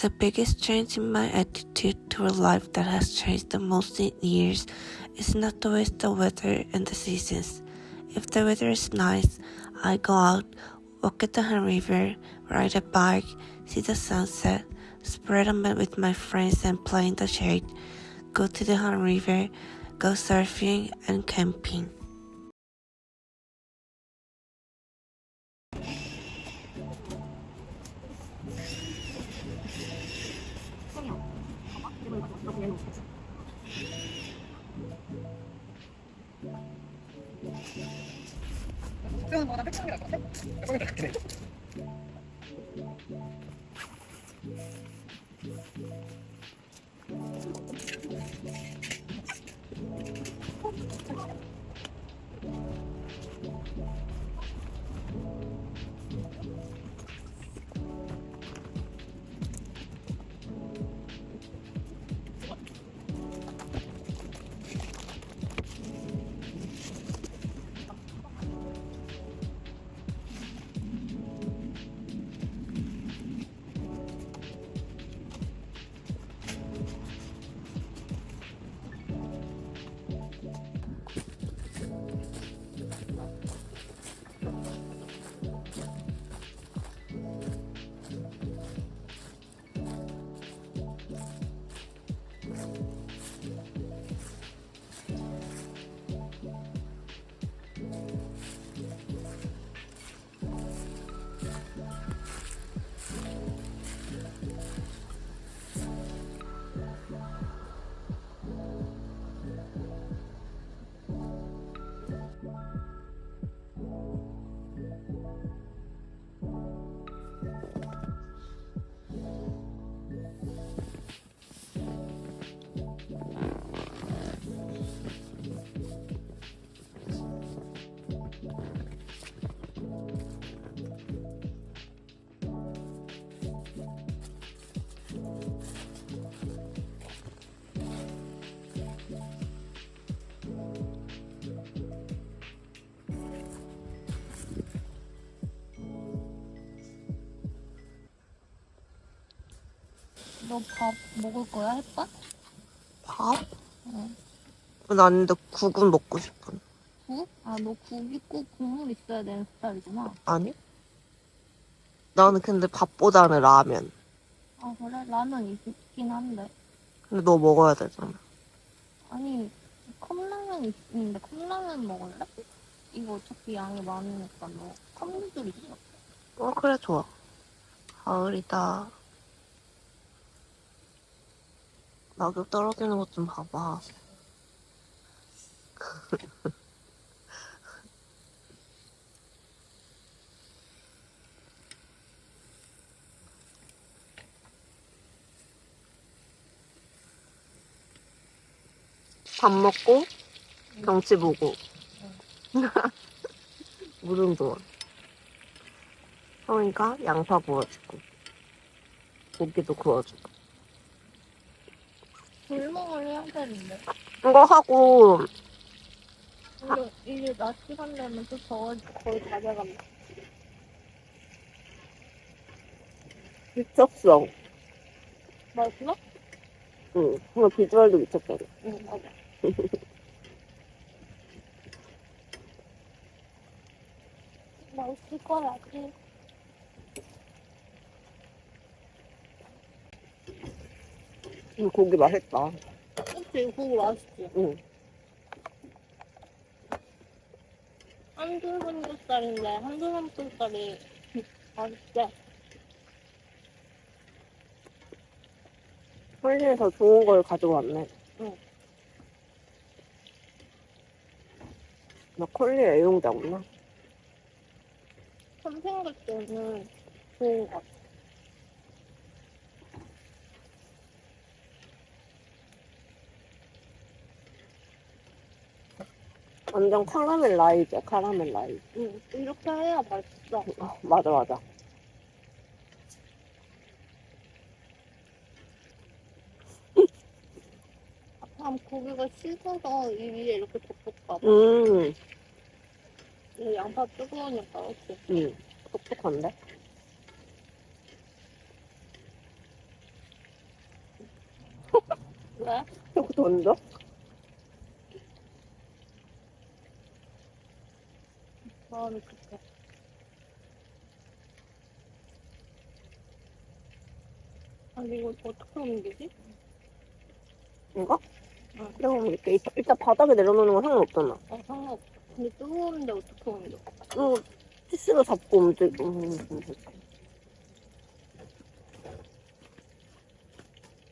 The biggest change in my attitude toward life that has changed the most in years is not always the weather and the seasons. If the weather is nice, I go out, walk at the Han River, ride a bike, see the sunset, spread a mat with my friends and play in the shade, go to the Han River, go surfing and camping. 특별한 거나 백성이라 그러는데? 백성이라 그렇긴 해. 너 밥 먹을 거야? 햇반? 밥? 응. 난 근데 국은 먹고 싶어. 국? 아, 너 국이 꼭 국물 있어야 되는 스타일이구나. 아니? 나는 근데 밥보다는 라면. 아, 그래? 라면 있긴 한데. 근데 너 먹어야 되잖아. 아니, 컵라면 있는데 컵라면 먹을래? 이거 어차피 양이 많으니까 너 컵누들 있어. 어, 그래, 좋아. 가을이다. 낙엽 떨어지는 것 좀 봐봐. 밥 먹고 경치 보고 무슨 좋아? 형이가 양파 구워주고 고기도 구워주고 불멍을 해야 되는데. 이거 하고 근데 이제 낮 시간 되면 또 더워지고 거의 다 돼간다. 미쳤어 맛있어? 응 그거 비주얼도 미쳤잖아 응, 맞아. 맛있을 거야 지. 이 고기 맛있다 그치, 그거 맛있지. 응 한두 삼겹살인데 한두 삼겹살이 맛있대. 홀리에서 좋은 걸 가지고 왔네 응. 나 콜리 애용자 없나? 선생님 때는 좋은 것 같아. 완전 카라멜 라이즈야 카라멜 라이즈 응, 이렇게 해야 맛있어. 아, 맞아 맞아 다음 고기가 씻어서 이 위에 이렇게 덮을까 봐. 음, 이 양파 뜨거우니까, 그치? 음, 똑똑한데? 왜? 자꾸 던져? 마음이 급해. 아니 이거 어떻게 옮기지? 이거? 응. 내가 이렇게 일단, 일단 바닥에 내려놓는 건 상관없잖아. 아 상관없어. 근데 뜨거운데 어떻게 옮겨? 이거 티스로 잡고 움직여. 음,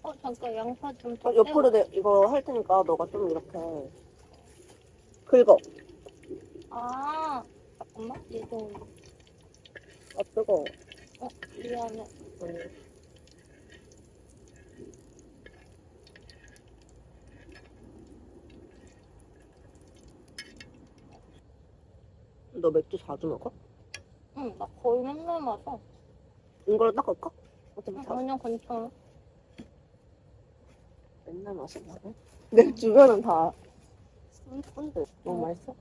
어 잠깐 양파 좀 어, 옆으로 내, 이거 할 테니까 너가 좀 이렇게 긁어. 아 잠깐만 얘도 아 뜨거워. 어 미안해. 음. 너 맥주 자주 먹어? 응 나 거의 맨날 마셔. 이걸로 닦을까? 어차피 응, 자, 아니야 괜찮아. 맨날 마신다고? 내 주변은 다 술꾼데 너무 어. 맛있어?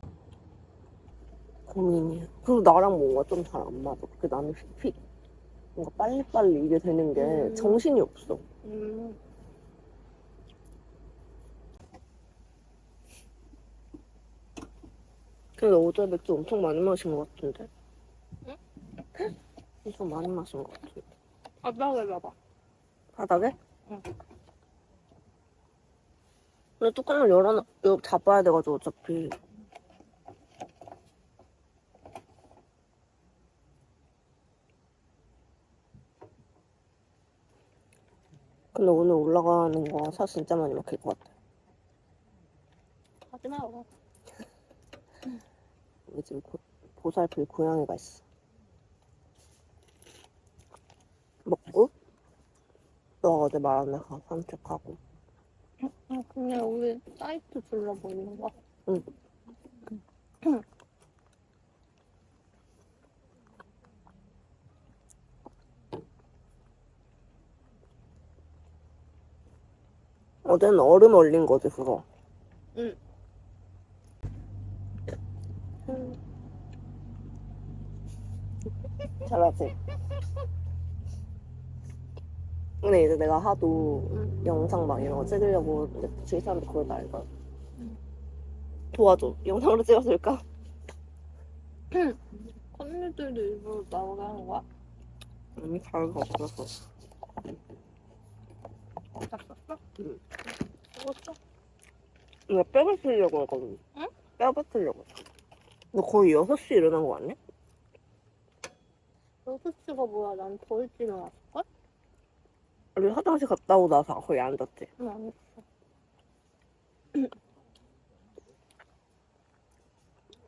고민이야. 그리고 나랑 뭔가 좀 잘 안 맞아. 그 나는 휙휙 뭔가 빨리빨리 이게 되는 게 음. 정신이 없어. 음. 근데 어제 맥주 엄청 많이 마신 것 같은데? 응? 엄청 많이 마신 것 같은데. 바닥에 봐봐. 바닥에? 응. 근데 뚜껑을 열어놔, 여 잡아야 돼가지고 어차피. 근데 오늘 올라가는 거 사 진짜 많이 막힐 것 같아. 하지 말고. 우리 집에 고, 보살필 고양이가 있어. 먹고, 너가 어제 말한 데 가서 산책하고. 아 그냥 우리 사이트 둘러보는 거. 응. 어제는 얼음 얼린 거지, 그거. 응. 잘하지? 근데 이제 내가 하도 응. 영상 막 이런 거 찍으려고 근데 주위 사람들 그걸 알고 도와줘. 영상으로 찍었을까? 언니들도 일부러 나오게 하는 거야? 아니, 가을가 없어 서. 잤었어? 응. 죽었어? 내가 뼈 뱉으려고 했거든. 응? 뼈 뱉으려고. 너 거의 6시 일어난 거 같네? 6시가 뭐야? 난 더 일찍 일어났을걸? 우리 화장실 갔다 오고 나서 거의 안 잤지. 응, 안 했어.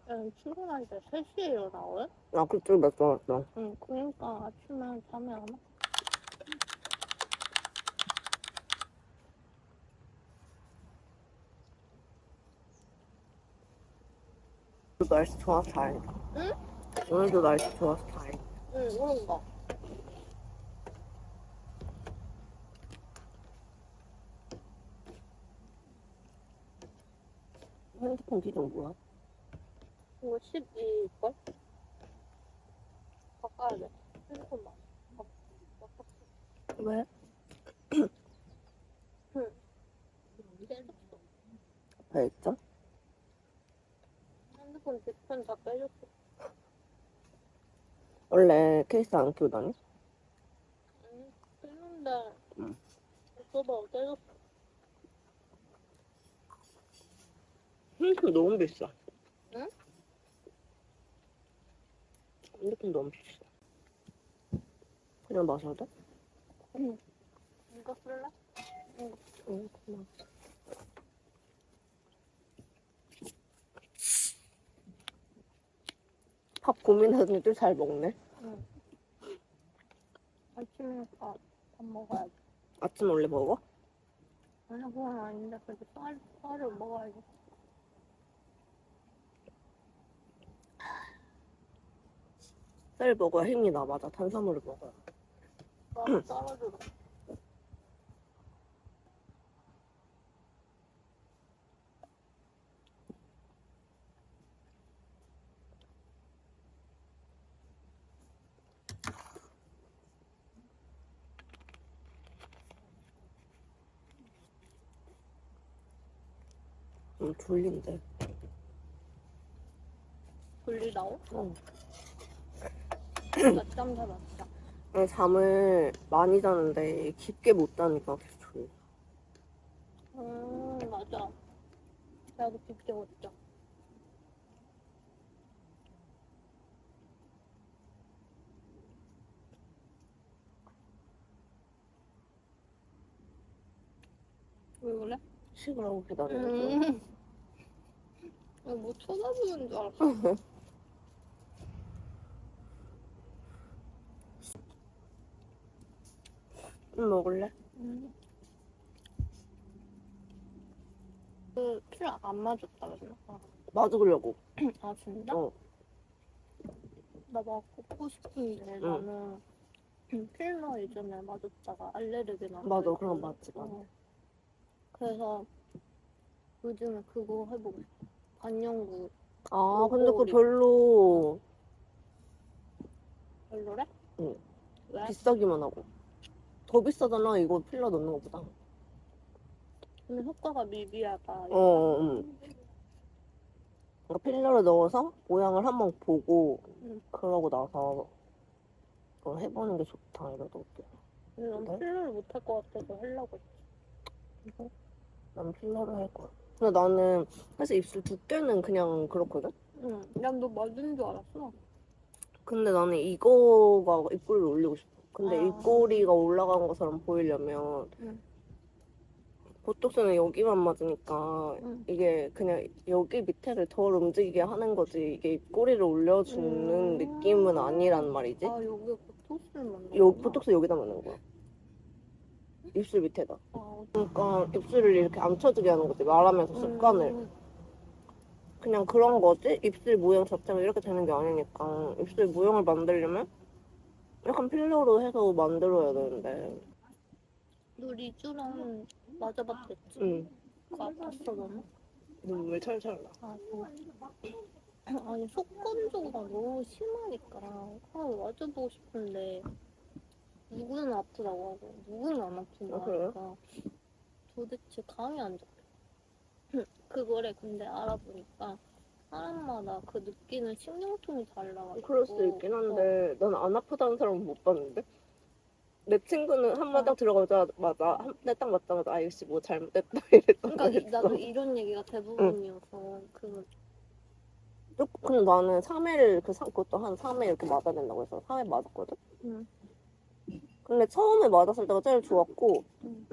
응, 출근할 때 3시에 일어나거든? 아, 그쪽 맥주 왔어. 응, 그러니까 아침에 잠이 안 와. 오늘도 날씨 좋아서 다행이다. 응? 오늘도 날씨 좋아서 다행이다. 응, 그런가. 핸드폰 기종 뭐야? 이거 12일걸? 바꿔야 돼. 핸드폰 막. 바- 바꿨어. 왜? 깨졌어. 왜 있죠? 핸드폰 뒤편 다 빼줬어. 원래 케이스 안 끼고 다니? 응, 빼는데. 응. 오빠가 깨졌어. 핸드폰 너무 비싸. 응? 핸드폰 너무 비싸. 그냥 마셔도 돼? 응. 이거 쓸래? 응, 고마워. 밥 고민했는데 좀잘 먹네. 응. 밥, 밥 먹어야지. 아침 원래 먹어? 아니, 그건 아닌데, 그래도 쌀, 쌀을 먹어야지. 쌀 먹어야 힘이 나. 맞아. 탄수화물을 먹어야. 쌀 썰어주 라. 음, 졸린데. 졸리다고? 어. 낮잠 자봤자 아니, 잠을 많이 자는데 깊게 못 자니까 계속 졸려. 음 맞아. 나도 깊게 못 자. 왜 그래? 식으라고 기다려줘. 음. 아, 뭐 쳐다보는 줄 알았어. 응, 먹을래? 음. 그필안 맞았다 그랬나? 아, 맞으려고. 아 진짜? 어. 나 막 먹고 싶은데 나는 필러 예전에 맞았다가 알레르기 나. 맞아, 그럼 맞지, 맞아. 어. 그래서 요즘에 그거 해보고 싶어. 반영구 아, 근데 그거. 별로 별로래? 응. 왜? 비싸기만 하고. 더 비싸잖아, 이거 필러 넣는 것보다. 근데 효과가 미비하다. 어, 어, 응. 그러니까 필러를 넣어서 모양을 한번 보고 응. 그러고 나서 그걸 해보는 게 좋다 이러더라고. 근데 난 그래? 필러를 못할 것 같아서 하려고 했지. 난 필러를 할 거야. 근데 나는 사실 입술 두께는 그냥 그렇거든? 응. 난너 맞은 줄 알았어. 근데 나는 이거가 입꼬리를 올리고 싶어. 근데 아. 입꼬리가 올라간 것처럼 보이려면 응. 보톡스는 여기만 맞으니까 응. 이게 그냥 여기 밑에를 덜 움직이게 하는 거지 이게 입꼬리를 올려주는 음. 느낌은 아니란 말이지. 아 여기에 보토스를 만든 요. 보톡스 여기다 맞는 거야. 입술 밑에다. 아, 그러니까 입술을 이렇게 안 쳐지게 하는 거지 말하면서 습관을. 음. 그냥 그런 거지 입술 모양 자체가 이렇게 되는 게 아니니까 입술 모양을 만들려면 약간 필러로 해서 만들어야 되는데. 너 리쥬랑 맞아봤댔지? 응. 그거 아팠어 너는? 눈물 철철 나. 아, 뭐. 아니 속건조가 너무 심하니까 한번 맞아보고 싶은데 누구는 아프다고 하고 누구는 안 아픈다고 아, 그래요? 하니까 도대체 감이 안 잡혀 그거래 근데 알아보니까 사람마다 그 느끼는 신경통이 달라가지고 그럴 수도 있긴 한데 난 안 아프다는 사람은 못 봤는데 내 친구는 한 마당 들어가자마자 한 대 딱 맞자마자 아 역시 뭐 잘못됐다 이랬던 그러니까 이-. 나도 이런 얘기가 대부분이어서 그 근데 나는 3일 그 사- 그것도 한 3일 이렇게 맞아야 된다고 해서 3일 맞았거든. 응. 근데 처음에 맞았을 때가 제일 좋았고 응.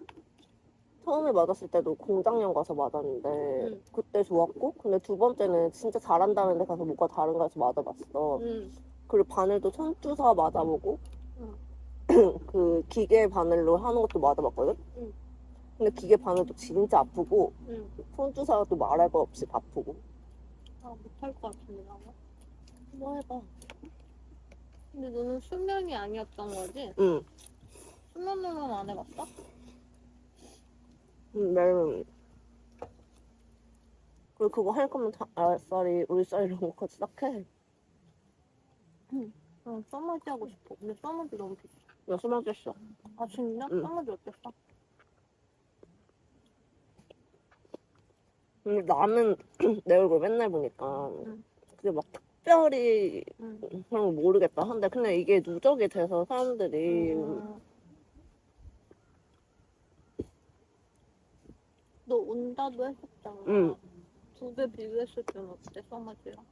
처음에 맞았을 때도 공장령 가서 맞았는데 응. 그때 좋았고 근데 두 번째는 진짜 잘한다는 데 가서 뭐가 다른가 해서 맞아봤어. 응. 그리고 바늘도 손주사 맞아보고 응. 그 기계 바늘로 하는 것도 맞아봤거든? 응. 근데 기계 바늘도 진짜 아프고 응. 손주사가 또 말할 거 없이 아프고 아 못할 것 같은데 나는 뭐 해봐 근데 너는 수면이 아니었던 거지? 응 수면 운동 안 해봤어? 응, 매일 그리고 그거 할 거면 다 알쌀이 울쌀 이런 거 같이 딱 해. 응, 써머지 하고 싶어. 근데 써머지 너무 비싸. 나 수막했어 아, 진짜? 응. 써머지 어땠어? 근데 나는 내 얼굴 맨날 보니까 응. 그게 막 특별히 응. 그런 거 모르겠다 근데 이게 누적이 돼서 사람들이 음. 너 온다도 했었잖아. 응. 두 배 비교했을 때는 어때, 써머지랑?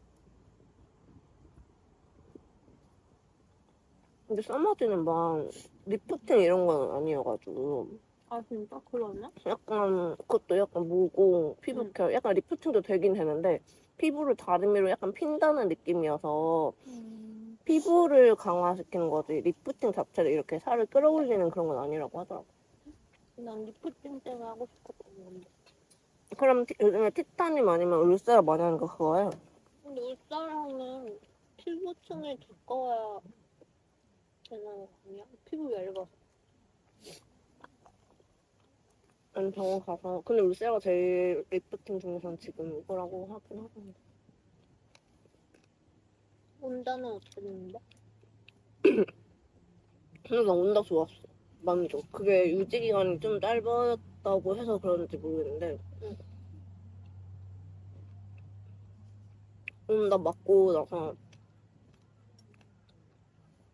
근데 써마지는 막 리프팅 이런 건 아니어가지고 아, 진짜? 그러네? 약간 그것도 약간 모공 피부 케어 약간 리프팅도 되긴 되는데 피부를 다리미로 약간 핀다는 느낌이어서 음. 피부를 강화시키는 거지 리프팅 자체를 이렇게 살을 끌어올리는 그런 건 아니라고 하더라고 난 리프팅 때문에 하고 싶었던 건데. 그럼 티- 요즘에 티타늄 아니면 울세라 많이 하는 거 그거예요? 근데 울사랑은 피부층이 두꺼워야 되는 거 아니야? 피부 얇아서. 아니 병원 가서 근데 울세라가 제일 리프팅 중에서는 지금 이거라고 하긴 하던데 온다는 어떻게 되는데? 근데 나 온다 좋았어 만족 그게 유지 기간이 좀 짧았다고 해서 그런지 모르겠는데 응. 음, 나 맞고 나서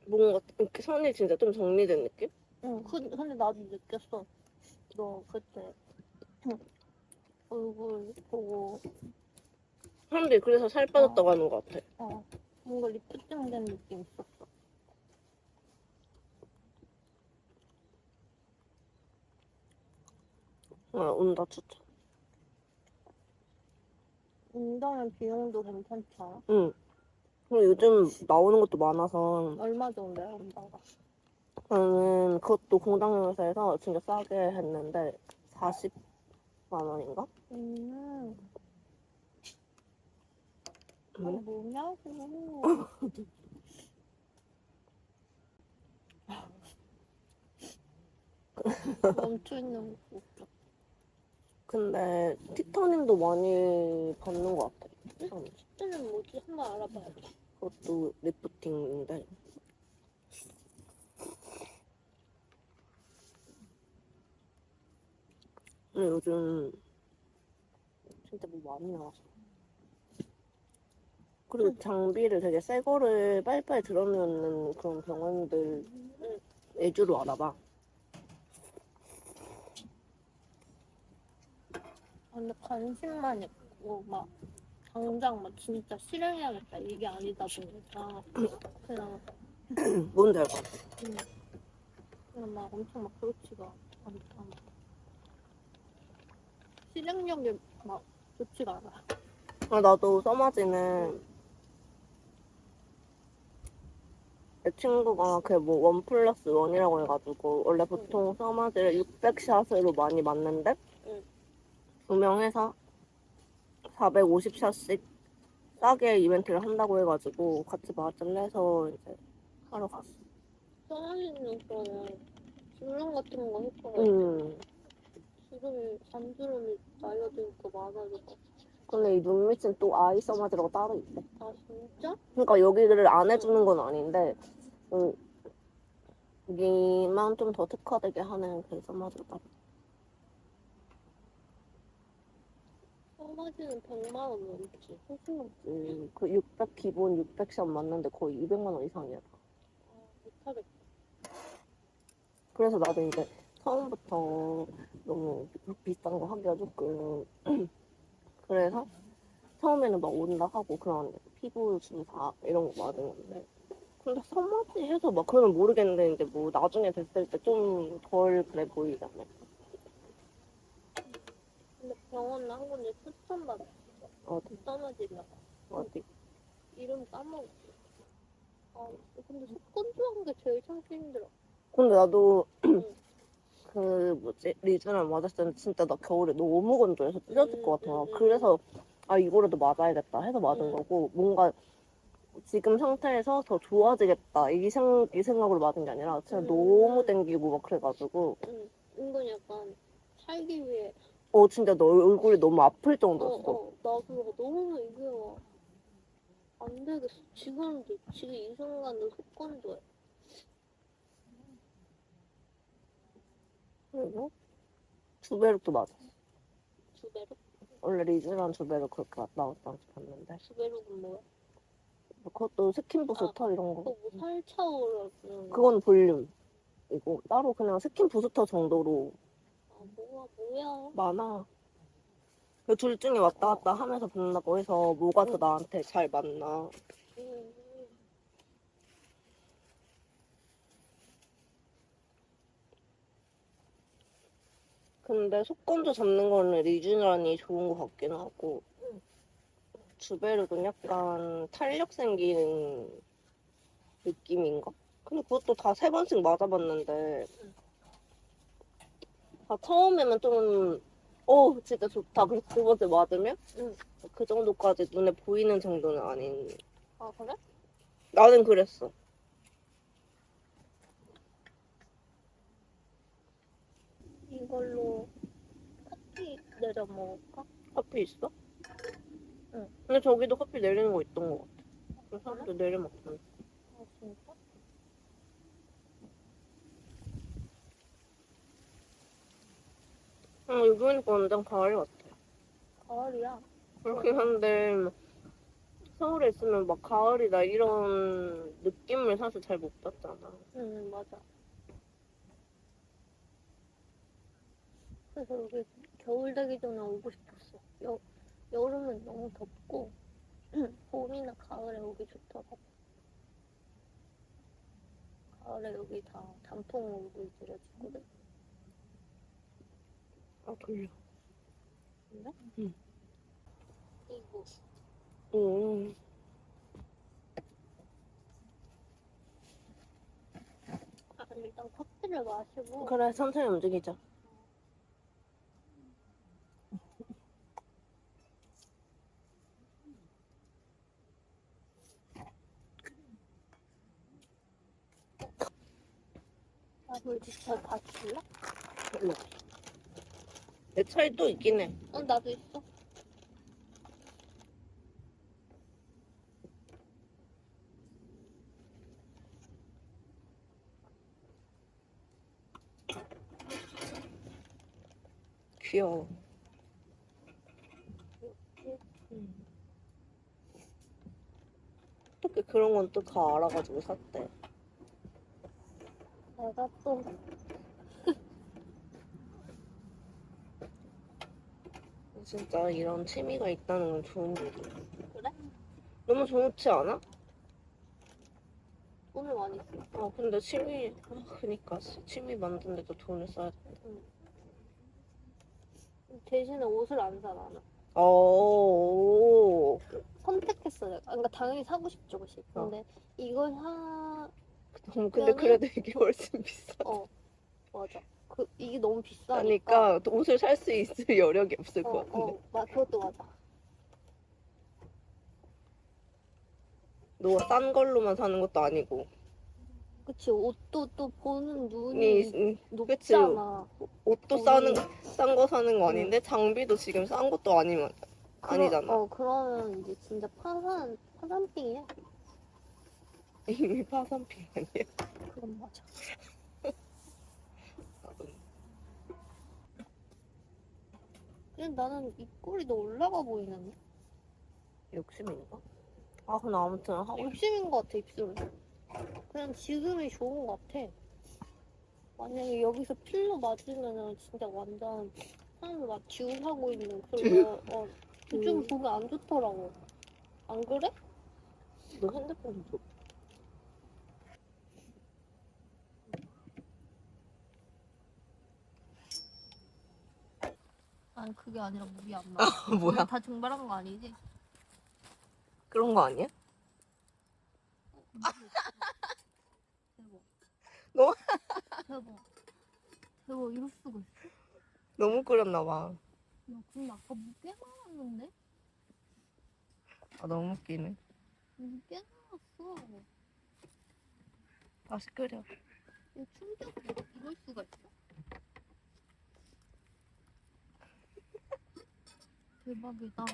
뭔가 이렇게 손이 진짜 좀 정리된 느낌? 응, 그, 근데 나도 느꼈어. 너 그때 얼굴 보고 사람들이 그래서 살 빠졌다고 하는 것 같아. 어, 뭔가 리프팅 된 느낌 있었어. 아, 온다 추천. 운동은 비용도 괜찮다. 응. 그리고 요즘 나오는 것도 많아서 얼마 정도야, 운동가? 저는 그것도 공당회사에서 진짜 싸게 했는데 40만 원인가? 음, 아, 응? 뭐냐고. 멈춰있는 거 웃겨. 근데 티타닌도 많이 받는 것 같아. 참. 그때는 뭐지? 한번 알아봐야지. 그것도 리프팅인데. 근데 요즘 진짜 뭐 많이 나와서. 그리고 장비를 되게 새 거를 빨리빨리 들어놓는 그런 병원들 위주로 알아봐. 아, 근데 관심만 있고 막 당장 막 진짜 실행해야겠다 이게 아니다 보니까 그냥 뭔지 알 것 같아. 음, 그냥 막 엄청 막 그렇지가 않다. 실행력이 막 좋지가 않아. 아, 나도 써마지는 내 친구가 그 뭐 원 플러스 원이라고 해가지고 원래 보통 써마지를 600샷으로 많이 맞는데 응. 두명 해서 450샷씩 싸게 이벤트를 한다고 해가지고 같이 맞을래 해서 이제 하러 갔어. 써마지는 그런 주름 같은 거 음. 주름이 잔주름이 날려드니까 많아지고. 근데 이 눈 밑은 또 아이 써마지라고 따로 있대. 아 진짜? 그러니까 여기를 안 해주는 건 아닌데 그 여기만 좀 더 특화되게 하는 그 써마지가 따로. 써마지는 100만 원 넘지. 훨씬 넘지. 그600 기본 600샷 맞는데 거의 200만 원 이상이야. 아, 못하겠다. 그래서 나도 이제 처음부터 너무 비싼 거 하기가 조금 그래서 처음에는 막 온다 하고 그런 피부 주사 이런 거 맞았는데 근데 선마지 해서 막 그러면 모르겠는데 이제 뭐 나중에 됐을 때 좀 덜 그래 보이잖아. 근데 병원 한 군데 추천받았어. 어디 써마지가. 어디 이름 까먹었어. 아, 근데 속건조한 게 제일 참기 힘들어. 근데 나도 그 뭐지 리즈날 맞았을 때는 진짜 나 겨울에 너무 건조해서 찢어질 것 같아. 그래서 아 이거라도 맞아야겠다 해서 맞은 음. 거고 뭔가 지금 상태에서 더 좋아지겠다 이, 생, 이 생각으로 맞은 게 아니라 진짜 음. 너무 땡기고 막 그래가지고 응, 은근 약간 살기 위해. 어 진짜 너 얼굴이 너무 아플 어, 정도였어. 어, 나 그거 너무 이게 와. 안 되겠어. 지금도, 지금 이 순간도 속건조해. 그리고 주베룩도 맞았어. 주베룩? 원래 리즈난 주베룩 그렇게 나왔다고 봤는데 주베룩은 뭐야? 그것도 스킨 부스터 이런 거. 그거 뭐 살 차오르는 거. 그건 볼륨. 이거 따로 그냥 스킨 부스터 정도로 아, 뭐야, 뭐야. 많아. 그 둘 중에 왔다 갔다 하면서 붙는다고 해서 뭐가 더 나한테 잘 맞나. 음, 근데 속건조 잡는 거는 리쥬란이 좋은 것 같긴 하고 주베르는 약간 탄력 생기는 느낌인가? 근데 그것도 다 세 번씩 맞아봤는데 아, 처음에는 좀 어, 진짜 좋다. 그래서 두 번째 맞으면 응. 그 정도까지 눈에 보이는 정도는 아닌 아, 그래? 나는 그랬어. 이걸로 커피 내려 먹을까? 커피 있어? 응. 근데 저기도 커피 내리는 거 있던 것 같아. 그래서 사람들 내려 먹던데. 아, 진짜? 어, 여기 오니까 완전 가을 같아. 가을이야. 그렇긴 한데 서울에 있으면 막 가을이나 이런 느낌을 사실 잘 못 받잖아. 응 맞아. 그래서 여기 겨울 되기 전에 오고 싶었어. 여 여름은 너무 덥고 봄이나 가을에 오기 좋더라고. 가을에 여기 다 단풍으로 물들여지거든. 아 돌려. 근데? 응. 이거 응. 아, 일단 커피를 마시고 그래 천천히 움직이자. 나물 진짜 다 줄래? 일로. 내 차에 또 있긴 해. 어 나도 있어. 귀여워. 음. 어떻게 그런 건 또 다 알아가지고 샀대. 내가 또 진짜 이런 취미가 있다는 건 좋은 일이야. 그래? 너무 좋지 않아? 돈을 많이 써. 아 근데 취미 아, 그니까 취미 만드는데도 돈을 써야 돼. 대신에 옷을 안 사 나는. 오. 선택했어 내가. 그러니까 당연히 사고 싶죠, 그치? 근데 이걸 사, 너무 근데 그래도 이게 훨씬 비싸. 어 맞아. 그 이게 너무 비싸니까. 그러니까 옷을 살 수 있을 여력이 없을 어, 것 같은데. 어, 마, 그것도 맞아. 너싼 걸로만 사는 것도 아니고. 그치 옷도 또 보는 이 눈이 음, 높잖아. 옷도 싸는 싼 거 사는 거 아닌데 장비도 지금 싼 것도 아니면 아니잖아. 어 그러면 이제 진짜 파산 파산핑이야. 이미 파산品아니야? 그건 맞아. 근데 나는 입꼬리 도 올라가 보이는데? 욕심인가? 아 근데 아무튼 하고 욕심인 것 같아 입술은. 그냥 지금이 좋은 것 같아. 만약에 여기서 필러 맞으면은 진짜 완전 사람들 막 기운하고 있는 그런 거. 어, 좀 음. 보기 안 좋더라고. 안 그래? 너 핸드폰 줘. 아니 그게 아니라 물이 안 나. 뭐야? 다 증발한 거 아니지? 그런 거 아니야? 대박. 너? 대박. 대박 이럴 수가 있어? 너무 끓였나 봐. 나 근데 아까 물꽤 많았는데? 아 너무 웃기네. 물꽤 많았어. 다시 끓여. 이거 충격 이럴 수가 있어? 대박이다.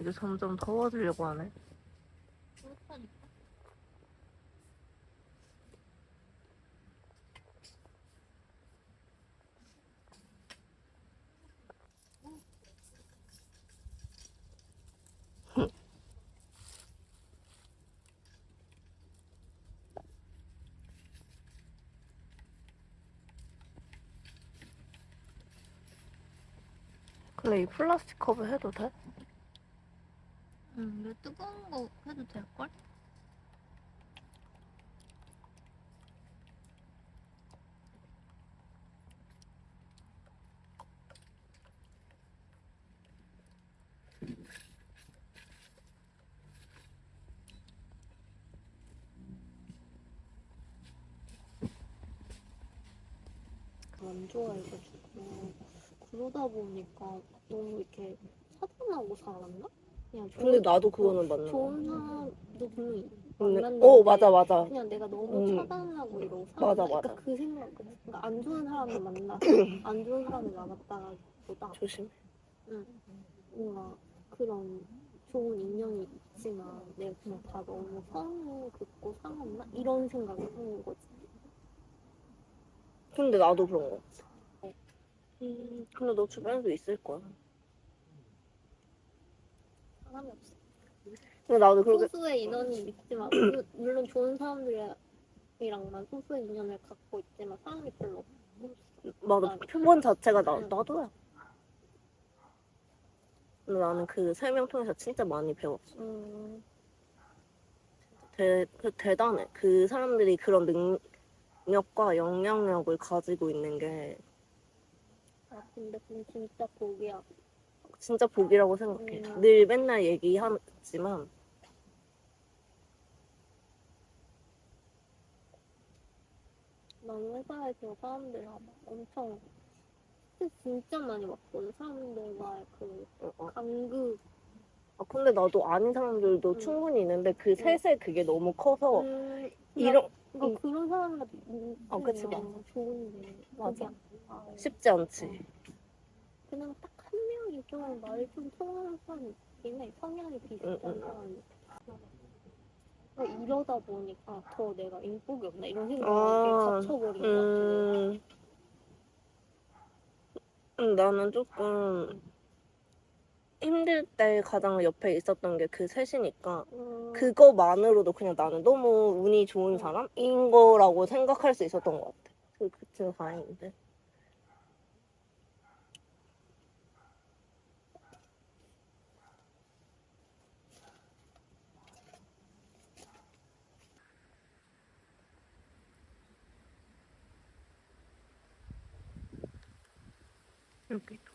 이제 점점 더워지려고 하네. 근데 이 플라스틱 컵을 해도 돼? 응, 이거 뜨거운 거 해도 될걸? 안 좋아해가지고 그러다 보니까 너무 이렇게 차단하고 살았나? 그냥 좋은- 근데 나도 그거는 맞는 거 좋은 사람도 분명히 만났는데 어 맞아 맞아. 그냥 내가 너무 음. 차단하고 이러고 맞아, 살았나? 맞아. 그러니까 그 생각 그러니까 안 좋은 사람을 만나 안 좋은 사람을 만났다보다 조심. 응. 뭔가 그런 좋은 인연이 있지만 내가 그냥 다 너무 선을 긋고 살았나? 이런 생각이 드는 거지. 근데 나도 그런 거 같아. 음, 근데 너 주변에도 있을 거야. 사람이 없어. 근데 나도 그렇게 소수의 인연이 있지만 물론, 물론 좋은 사람들이랑만 소수의 인연을 갖고 있지만 사람이 별로 없어. 맞아 표본 자체가 나 나도야. 근데 나는 그 설명 통해서 진짜 많이 배웠어. 음, 대, 그 대단해. 그 사람들이 그런 능력과 영향력을 가지고 있는 게 아 근데 그건 진짜 복이야. 진짜 복이라고 생각해. 음. 늘 맨날 얘기하지만 나는 회사에서 사람들이랑 막 엄청 스트레스 진짜 많이 받거든. 사람들과의 그 어, 어. 간극. 아, 근데 나도 아닌 사람들도 음. 충분히 있는데 그 셋에 그게 너무 커서 음, 이런 그러니까 그런 사람과 있으면 어, 그치, 맞아. 좋은데 맞아. 그게 아, 쉽지 않지. 그냥 딱 한 명이 좀 말이 좀 통하는 사람이 있긴 해. 성향이 비슷한 응, 응. 사람이. 어, 이러다 보니까 더 내가 인복이 없나 이런 생각에 아, 갇혀버린 것 음, 음, 나는 조금 힘들 때 가장 옆에 있었던 게 그 셋이니까 같아. 음, 그거만으로도 그냥 나는 너무 운이 좋은 응. 사람인 거라고 생각할 수 있었던 것 같아. 그, 그 진짜 다행인데. 이렇게.